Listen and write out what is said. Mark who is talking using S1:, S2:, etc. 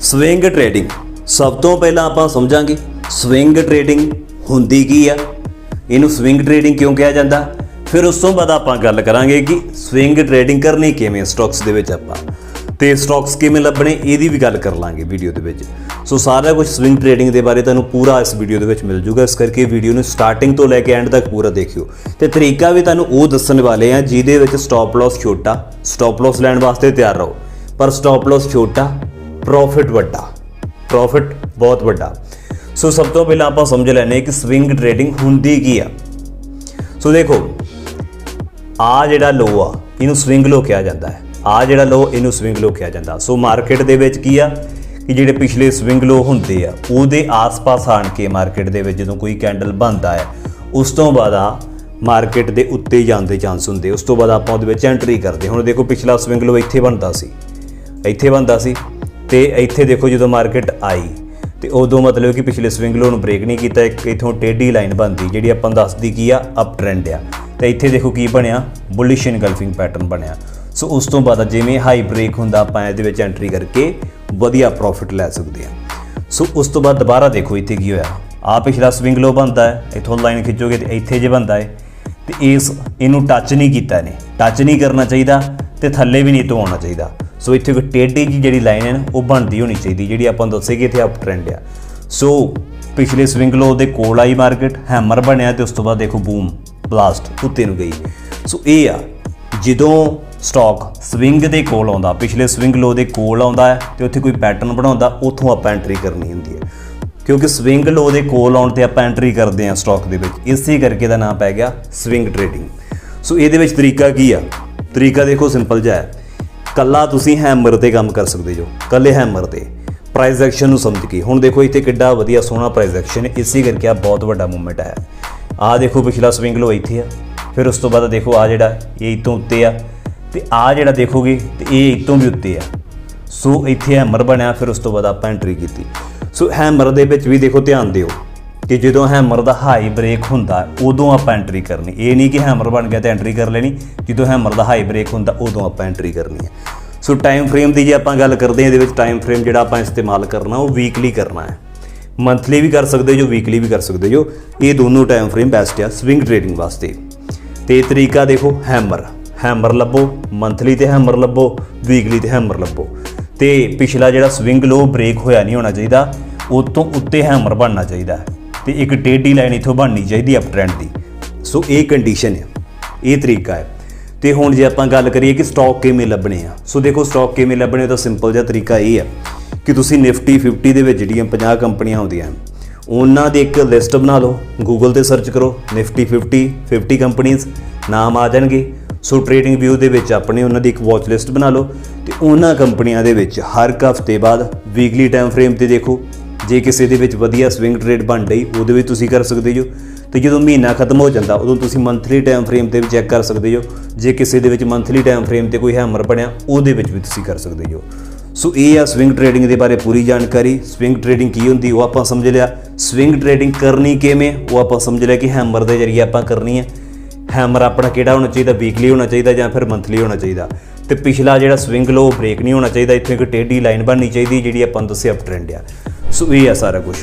S1: Swing trading ਸਭ ਤੋਂ ਪਹਿਲਾਂ ਆਪਾਂ ਸਮਝਾਂਗੇ ਸਵਿੰਗ ਟ੍ਰੇਡਿੰਗ ਹੁੰਦੀ ਕੀ ਆ? ਇਹਨੂੰ ਸਵਿੰਗ ਟ੍ਰੇਡਿੰਗ ਕਿਉਂ ਕਿਹਾ ਜਾਂਦਾ? ਫਿਰ ਉਸ ਤੋਂ ਬਾਅਦ ਆਪਾਂ ਗੱਲ ਕਰਾਂਗੇ ਕਿ ਸਵਿੰਗ ਟ੍ਰੇਡਿੰਗ ਕਰਨੀ ਕਿਵੇਂ ਸਟਾਕਸ ਦੇ ਵਿੱਚ ਆਪਾਂ। ਤੇ ਸਟਾਕਸ ਕਿਵੇਂ ਲੱਭਣੇ, ਇਹਦੀ ਵੀ ਗੱਲ ਕਰ ਲਾਂਗੇ ਵੀਡੀਓ ਦੇ ਵਿੱਚ। ਸੋ ਸਾਰਾ ਕੁਝ ਸਵਿੰਗ ਟ੍ਰੇਡਿੰਗ ਦੇ ਬਾਰੇ ਤੁਹਾਨੂੰ ਪੂਰਾ ਇਸ ਵੀਡੀਓ ਦੇ ਵਿੱਚ ਮਿਲ ਜੂਗਾ। ਇਸ ਕਰਕੇ ਵੀਡੀਓ ਨੂੰ ਸਟਾਰਟਿੰਗ ਤੋਂ ਲੈ ਕੇ ਐਂਡ ਤੱਕ ਪੂਰਾ ਦੇਖਿਓ। ਤੇ ਤਰੀਕਾ ਵੀ ਤੁਹਾਨੂੰ ਉਹ ਦੱਸਣ ਵਾਲੇ ਆ, ਜਿਹਦੇ ਵਿੱਚ ਸਟਾਪ ਲਾਸ ਛੋਟਾ ਸਟਾਪ ਲਾਸ ਲੈਣ ਵਾਸਤੇ ਤਿਆਰ ਰਹੋ। ਪਰ ਸਟਾਪ ਲਾਸ ਛੋਟਾ ਪ੍ਰੋਫਿਟ ਵੱਡਾ। ਪ੍ਰੋਫਿਟ ਬਹੁਤ ਵੱਡਾ। ਸੋ ਸਭ ਤੋਂ ਪਹਿਲਾਂ ਆਪਾਂ ਸਮਝ ਲੈਣੇ ਕਿ ਸਵਿੰਗ ਟ੍ਰੇਡਿੰਗ ਹੁੰਦੀ ਕੀ ਆ। ਸੋ ਦੇਖੋ ਆ ਜਿਹੜਾ ਲੋ ਆ, ਇਹਨੂੰ ਸਵਿੰਗ ਲੋ ਕਿਹਾ ਜਾਂਦਾ ਹੈ। ਆ ਜਿਹੜਾ ਲੋ, ਇਹਨੂੰ ਸਵਿੰਗ ਲੋ ਕਿਹਾ ਜਾਂਦਾ। ਸੋ ਮਾਰਕੀਟ ਦੇ ਵਿੱਚ ਕੀ ਆ, ਕਿ ਜਿਹੜੇ ਪਿਛਲੇ ਸਵਿੰਗ ਲੋ ਹੁੰਦੇ ਆ, ਉਹਦੇ ਆਸ-ਪਾਸ ਆਣ ਕੇ ਮਾਰਕੀਟ ਦੇ ਵਿੱਚ ਜਦੋਂ ਕੋਈ ਕੈਂਡਲ ਬਣਦਾ ਹੈ, ਉਸ ਤੋਂ ਬਾਅਦ ਆ ਮਾਰਕੀਟ ਦੇ ਉੱਤੇ ਜਾਣ ਦੇ ਚਾਂਸ ਹੁੰਦੇ ਉਸ ਤੋਂ ਬਾਅਦ ਆਪਾਂ ਉਹਦੇ ਵਿੱਚ ਐਂਟਰੀ ਕਰਦੇ ਹੁਣ ਦੇਖੋ, ਪਿਛਲਾ ਸਵਿੰਗ ਲੋ ਇੱਥੇ ਬਣਦਾ ਸੀ। ਇੱਥੇ ਬਣਦਾ ਸੀ। ਤੇ ਇੱਥੇ ਦੇਖੋ ਜਦੋਂ ਮਾਰਕੀਟ ਆਈ, ਤੇ ਉਦੋਂ ਮਤਲਬ ਕਿ ਪਿਛਲੇ ਸਵਿੰਗ ਲੋ ਨੂੰ ਬ੍ਰੇਕ ਨਹੀਂ ਕੀਤਾ, ਇੱਕ ਇਥੋਂ ਟੇਢੀ ਲਾਈਨ ਬਣਦੀ, ਜਿਹੜੀ ਆਪਾਂ ਨੂੰ ਦੱਸਦੀ ਕੀ ਆ ਅਪ ਟ੍ਰੈਂਡ ਆ। ਤੇ ਇੱਥੇ ਦੇਖੋ ਕੀ ਬਣਿਆ ਬੁਲਿਸ਼ ਇਨਗਲਫਿੰਗ ਪੈਟਰਨ ਬਣਿਆ। ਸੋ ਉਸ ਤੋਂ ਬਾਅਦ ਜਿਵੇਂ ਹਾਈ ਬ੍ਰੇਕ ਹੁੰਦਾ, ਆਪਾਂ ਇਹਦੇ ਵਿੱਚ ਐਂਟਰੀ ਕਰਕੇ ਵਧੀਆ ਪ੍ਰੋਫਿਟ ਲੈ ਸਕਦੇ ਆ ਸੋ ਉਸ ਤੋਂ ਬਾਅਦ ਦੁਬਾਰਾ ਦੇਖੋ ਇੱਥੇ ਕੀ ਹੋਇਆ। ਆ ਪਿਛਲਾ ਸਵਿੰਗ ਲੋ ਬਣਦਾ ਹੈ, ਇਥੋਂ ਲਾਈਨ ਖਿੱਚੋਗੇ ਤੇ ਇੱਥੇ ਜੇ ਬਣਦਾ ਹੈ। ਤੇ ਇਸ, ਇਹਨੂੰ ਟੱਚ ਨਹੀਂ ਕੀਤਾ ਨੇ ਟੱਚ ਨਹੀਂ ਕਰਨਾ ਚਾਹੀਦਾ ਤੇ ਥੱਲੇ ਵੀ ਨਹੀਂ ਤੋਂ ਆਉਣਾ ਚਾਹੀਦਾ। ਸੋ ਇੱਥੇ ਕੋਈ ਟੇਢੀ ਜੀ ਜਿਹੜੀ ਲਾਈਨ ਹੈ ਨਾ, ਉਹ ਬਣਦੀ ਹੋਣੀ ਚਾਹੀਦੀ ਜਿਹੜੀ ਆਪਾਂ ਨੂੰ ਦੱਸੇਗੀ ਇੱਥੇ ਅਪ ਟ੍ਰੈਂਡ ਆ। ਸੋ ਪਿਛਲੇ ਸਵਿੰਗ ਲੋ ਦੇ ਕੋਲ ਆਈ ਮਾਰਕੀਟ ਹੈਮਰ ਬਣਿਆ ਤੇ ਉਸ ਤੋਂ ਬਾਅਦ ਦੇਖੋ ਬੂਮ ਬਲਾਸਟ ਉੱਤੇ ਨੂੰ ਗਈ। ਸੋ ਇਹ ਆ ਜਦੋਂ ਸਟਾਕ ਸਵਿੰਗ ਦੇ ਕੋਲ ਆਉਂਦਾ ਪਿਛਲੇ ਸਵਿੰਗ ਲੋ ਦੇ ਕੋਲ ਆਉਂਦਾ ਹੈ ਤੇ ਉੱਥੇ ਕੋਈ ਪੈਟਰਨ ਬਣਾਉਂਦਾ ਉੱਥੋਂ ਆਪਾਂ ਐਂਟਰੀ ਕਰਨੀ ਹੁੰਦੀ ਹੈ। ਕਿਉਂਕਿ ਸਵਿੰਗ ਲੋ ਦੇ ਕੋਲ ਆਉਣ ਤੇ ਆਪਾਂ ਐਂਟਰੀ ਕਰਦੇ ਹਾਂ ਸਟਾਕ ਦੇ ਵਿੱਚ ਇਸੇ ਕਰਕੇ ਦਾ ਨਾਮ ਪੈ ਗਿਆ ਸਵਿੰਗ ਟ੍ਰੇਡਿੰਗ ਸੋ ਇਹਦੇ ਵਿੱਚ ਤਰੀਕਾ ਕੀ ਆ? ਤਰੀਕਾ ਦੇਖੋ ਸਿੰਪਲ ਜਿਹਾ ਹੈ। ਕੱਲਾ ਤੁਸੀਂ ਹੈਮਰ ਤੇ ਕੰਮ ਕਰ ਸਕਦੇ ਜੋ, ਕੱਲੇ ਹੈਮਰ ਤੇ। ਪ੍ਰਾਈਸ ਐਕਸ਼ਨ ਨੂੰ ਸਮਝ ਕੇ। ਹੁਣ ਦੇਖੋ, ਇੱਥੇ ਕਿੱਡਾ ਵਧੀਆ ਸੋਹਣਾ ਪ੍ਰਾਈਸ ਐਕਸ਼ਨ ਇਸੇ ਕਰਕੇ ਆ ਬਹੁਤ ਵੱਡਾ ਮੂਵਮੈਂਟ ਹੈ। ਆ ਦੇਖੋ, ਪਿਛਲਾ ਸਵਿੰਗ ਲੋ ਇੱਥੇ ਆ। ਫਿਰ ਉਸ ਤੋਂ ਬਾਅਦ ਦੇਖੋ ਆ ਜਿਹੜਾ, ਇਹ ਇਤੋਂ ਉੱਤੇ ਆ। ਤੇ ਆ ਜਿਹੜਾ ਦੇਖੋਗੇ, ਤੇ ਇਹ ਇਤੋਂ ਵੀ ਉੱਤੇ ਆ। ਸੋ ਇੱਥੇ ਹੈਮਰ ਬਣਿਆ, ਫਿਰ ਉਸ ਤੋਂ ਬਾਅਦ ਆਪਾਂ ਐਂਟਰੀ ਕੀਤੀ। ਸੋ ਹੈਮਰ ਦੇ ਵਿੱਚ ਵੀ ਦੇਖੋ, ਧਿਆਨ ਦਿਓ। ਕਿ ਜਦੋਂ ਹੈਮਰ ਦਾ ਹਾਈ ਬ੍ਰੇਕ ਹੁੰਦਾ, ਉਦੋਂ ਆਪਾਂ ਐਂਟਰੀ ਕਰਨੀ। ਇਹ ਨਹੀਂ ਕਿ ਹੈਮਰ ਬਣ ਗਿਆ ਤੇ ਐਂਟਰੀ ਕਰ ਲੈਣੀ। ਜਦੋਂ ਹੈਮਰ ਦਾ ਹਾਈ ਬ੍ਰੇਕ ਹੁੰਦਾ, ਉਦੋਂ ਆਪਾਂ ਐਂਟਰੀ ਕਰਨੀ ਹੈ। ਸੋ ਟਾਈਮ ਫਰੇਮ ਦੀ ਜੇ ਆਪਾਂ ਗੱਲ ਕਰਦੇ ਹਾਂ, ਇਹਦੇ ਵਿੱਚ ਟਾਈਮ ਫਰੇਮ ਜਿਹੜਾ ਆਪਾਂ ਇਸਤੇਮਾਲ ਕਰਨਾ, ਉਹ ਵੀਕਲੀ ਕਰਨਾ ਹੈ। ਮੰਥਲੀ ਵੀ ਕਰ ਸਕਦੇ ਜੋ ਵੀਕਲੀ ਵੀ ਕਰ ਸਕਦੇ ਜੋ ਇਹ ਦੋਨੋਂ ਟਾਈਮ ਫਰੇਮ ਬੈਸਟ ਆ ਸਵਿੰਗ ਟ੍ਰੇਡਿੰਗ ਵਾਸਤੇ। ਤੇ ਤਰੀਕਾ ਦੇਖੋ ਹੈਮਰ ਹੈਮਰ ਲੱਭੋ ਮੰਥਲੀ ਤੇ ਹੈਮਰ ਲੱਭੋ ਵੀਕਲੀ ਤੇ ਹੈਮਰ ਲੱਭੋ। ਤੇ ਪਿਛਲਾ ਜਿਹੜਾ ਸਵਿੰਗ ਲੋ ਬ੍ਰੇਕ ਹੋਇਆ ਨਹੀਂ ਹੋਣਾ ਚਾਹੀਦਾ, ਉਹ ਤੋਂ ਉੱਤੇ ਹੈਮਰ ਬਣਨਾ ਚਾਹੀਦਾ ਤੇ ਇੱਕ ਟੇਢੀ ਲਾਈਨ ਇਥੋਂ ਬਣਨੀ ਚਾਹੀਦੀ ਅਪ ਟ੍ਰੈਂਡ ਦੀ। ਸੋ ਇਹ ਕੰਡੀਸ਼ਨ ਹੈ ਇਹ ਤਰੀਕਾ ਹੈ ਤੇ ਹੁਣ ਜੇ ਆਪਾਂ ਗੱਲ ਕਰੀਏ ਕਿ ਸਟਾਕ ਕਿਵੇਂ ਲੱਭਣੇ ਆ। ਸੋ ਦੇਖੋ ਸਟਾਕ ਕਿਵੇਂ ਲੱਭਣੇ ਦਾ ਸਿੰਪਲ ਜਿਹਾ ਤਰੀਕਾ ਇਹ ਹੈ ਕਿ ਤੁਸੀਂ ਨਿਫਟੀ 50 ਦੇ ਵਿੱਚ ਜਿਹੜੀਆਂ 50 ਕੰਪਨੀਆਂ ਹੁੰਦੀਆਂ ਉਹਨਾਂ ਦੀ ਇੱਕ ਲਿਸਟ ਬਣਾ ਲਓ। ਗੂਗਲ ਤੇ ਸਰਚ ਕਰੋ ਨਿਫਟੀ 50 50 ਕੰਪਨੀਆਂ ਨਾਮ ਆ ਜਾਣਗੇ। ਸੋ ਟ੍ਰੇਡਿੰਗ ਵਿਊ ਦੇ ਵਿੱਚ ਆਪਣੇ ਉਹਨਾਂ ਦੀ ਇੱਕ ਵਾਚ ਲਿਸਟ ਬਣਾ ਲਓ। ਤੇ ਉਹਨਾਂ ਕੰਪਨੀਆਂ ਦੇ ਵਿੱਚ ਹਰ ਇੱਕ ਹਫ਼ਤੇ ਬਾਅਦ ਵੀਕਲੀ ਟਾਈਮ ਫਰੇਮ ਤੇ ਦੇਖੋ ਜੇ ਕਿਸੇ ਦੇ ਵਿੱਚ ਵਧੀਆ ਸਵਿੰਗ ਟ੍ਰੇਡ ਬਣ ਰਹੀ, ਉਹਦੇ ਵਿੱਚ ਤੁਸੀਂ ਕਰ ਸਕਦੇ ਜੋ। ਤੇ ਜਦੋਂ ਮਹੀਨਾ ਖਤਮ ਹੋ ਜਾਂਦਾ, ਉਦੋਂ ਤੁਸੀਂ ਮੰਥਲੀ ਟਾਈਮ ਫਰੇਮ ਤੇ ਵੀ ਚੈੱਕ ਕਰ ਸਕਦੇ ਹੋ ਜੇ ਕਿਸੇ ਦੇ ਵਿੱਚ ਮੰਥਲੀ ਟਾਈਮ ਫਰੇਮ ਤੇ ਕੋਈ ਹੈਮਰ ਬਣਿਆ, ਉਹਦੇ ਵਿੱਚ ਵੀ ਤੁਸੀਂ ਕਰ ਸਕਦੇ ਜੋ। ਸੋ ਇਹ ਆ ਸਵਿੰਗ ਟ੍ਰੇਡਿੰਗ ਦੇ ਬਾਰੇ ਪੂਰੀ ਜਾਣਕਾਰੀ। ਸਵਿੰਗ ਟ੍ਰੇਡਿੰਗ ਕੀ ਹੁੰਦੀ, ਉਹ ਆਪਾਂ ਸਮਝ ਲਿਆ। ਸਵਿੰਗ ਟ੍ਰੇਡਿੰਗ ਕਰਨੀ ਕਿਵੇਂ, ਉਹ ਆਪਾਂ ਸਮਝ ਲਿਆ ਕਿ ਹੈਮਰ ਦੇ ਜ਼ਰੀਏ ਆਪਾਂ ਕਰਨੀ ਹੈ। ਹੈਮਰ ਆਪਣਾ ਕਿਹੜਾ ਹੋਣਾ ਚਾਹੀਦਾ? ਵੀਕਲੀ ਹੋਣਾ ਚਾਹੀਦਾ ਜਾਂ ਫਿਰ ਮੰਥਲੀ ਹੋਣਾ ਚਾਹੀਦਾ? ਤੇ ਪਿਛਲਾ ਜਿਹੜਾ ਸਵਿੰਗ ਲੋ ਬ੍ਰੇਕ ਨਹੀਂ ਹੋਣਾ ਚਾਹੀਦਾ, ਇੱਥੇ ਇੱਕ ਟੇਢੀ ਲਾਈਨ ਬਣਨੀ ਚਾਹੀਦੀ, ਜਿਹੜੀ ਆਪਾਂ ਨੂੰ ਦੱਸਿਆ ਅਪ ਟ੍ਰੈਂਡ ਆ। ਸੋ ਇਹ ਆ ਸਾਰਾ ਕੁਝ